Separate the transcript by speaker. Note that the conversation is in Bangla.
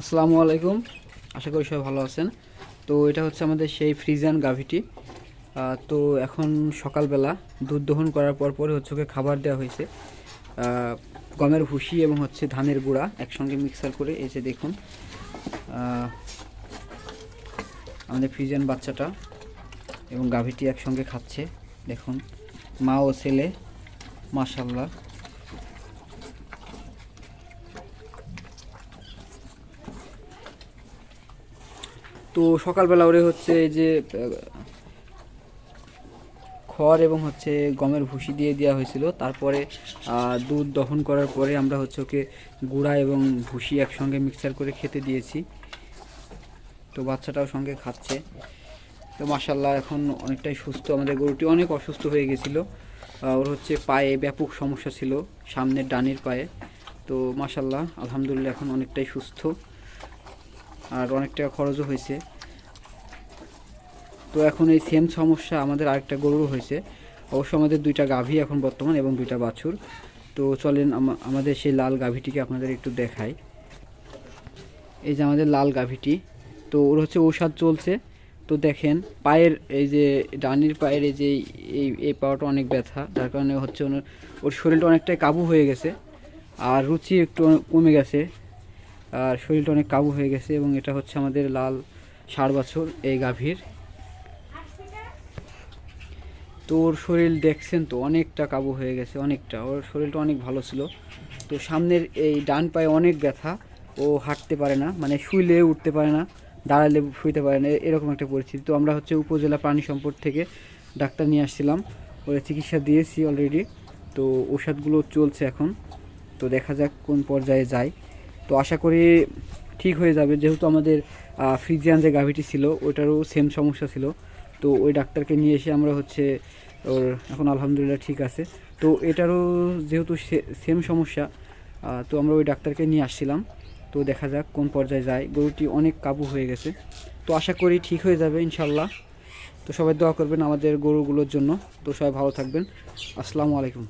Speaker 1: আসসালামু আলাইকুম। আশা করি সবাই ভালো আছেন। তো এটা হচ্ছে আমাদের সেই ফ্রিজান গাভিটি। তো এখন সকালবেলা দুধ দহন করার পর পরে হচ্ছে ওকে খাবার দেওয়া হয়েছে। গমের ভুসি এবং হচ্ছে ধানের গুঁড়া একসঙ্গে মিক্সার করে এই যে দেখুন। আমাদের ফ্রিজান বাচ্চাটা এবং গাভিটি একসঙ্গে খাচ্ছে। দেখুন, মা ও ছেলে মাশাল্লাহ তো সকালবেলা ওরে হচ্ছে এই যে খড় এবং হচ্ছে গমের ভুসি দিয়ে দেওয়া হয়েছিল। তারপরে দুধ দহন করার পরে আমরা হচ্ছে ওকে গুঁড়া এবং ভুসি একসঙ্গে মিক্সার করে খেতে দিয়েছি। তো বাচ্চাটাও সঙ্গে খাচ্ছে। তো মাসাল্লাহ এখন অনেকটাই সুস্থ। আমাদের গরুটি অনেক অসুস্থ হয়ে গেছিল। ওর হচ্ছে পায়ে ব্যাপক সমস্যা ছিল, সামনের ডানির পায়ে। তো মাসাল্লাহ আলহামদুলিল্লাহ এখন অনেকটাই সুস্থ। আর অনেক টাকা খরচও হয়েছে। তো এখন এই সেম সমস্যা আমাদের আরেকটা গরুরও হয়েছে। অবশ্য আমাদের দুইটা গাভী এখন বর্তমান এবং দুইটা বাছুর। তো চলেন আমাদের সেই লাল গাভীটিকে আপনাদের একটু দেখাই। এই যে আমাদের লাল গাভীটি, তো ওর হচ্ছে ঔষধ চলছে। তো দেখেন, পায়ের এই যে ডানির পায়ের এই যে এই এই পাওয়াটা অনেক ব্যথা, যার কারণে হচ্ছে ওর শরীরটা অনেকটাই কাবু হয়ে গেছে। আর রুচি একটু কমে গেছে। আর শরীরটা অনেক কাবু হয়ে গেছে এবং এটা হচ্ছে আমাদের লাল ষাট বছর, এই গাভীর। তো ওর শরীর দেখছেন তো অনেকটা কাবু হয়ে গেছে, অনেকটা। ওর শরীরটা অনেক ভালো ছিল। তো সামনের এই ডান পায়ে অনেক ব্যথা, ও হাঁটতে পারে না মানে শুইলে উঠতে পারে না, দাঁড়ালে শুইতে পারে না এরকম একটা পরিস্থিতি। তো আমরা হচ্ছে উপজেলা প্রাণী সম্পদ থেকে ডাক্তার নিয়ে আসছিলাম, ওরা চিকিৎসা দিয়েছি অলরেডি। তো ওষুধগুলো চলছে এখন। তো দেখা যাক কোন পর্যায়ে যায়। তো আশা করি ঠিক হয়ে যাবে। যেহেতু আমাদের ফ্রিজিয়ান যে গাভিটি ছিল, ওটারও সেম সমস্যা ছিল। তো ওই ডাক্তারকে নিয়ে এসে আমরা হচ্ছে ওর এখন আলহামদুলিল্লাহ ঠিক আছে। তো এটারও যেহেতু সেম সমস্যা তো আমরা ওই ডাক্তারকে নিয়ে আসছিলাম। তো দেখা যাক কোন পর্যায়ে যায়। গরুটি অনেক কাবু হয়ে গেছে। তো আশা করি ঠিক হয়ে যাবে ইনশাল্লাহ তো সবাই দোয়া করবেন আমাদের গরুগুলোর জন্য। তো সবাই ভালো থাকবেন। আসসালামু আলাইকুম।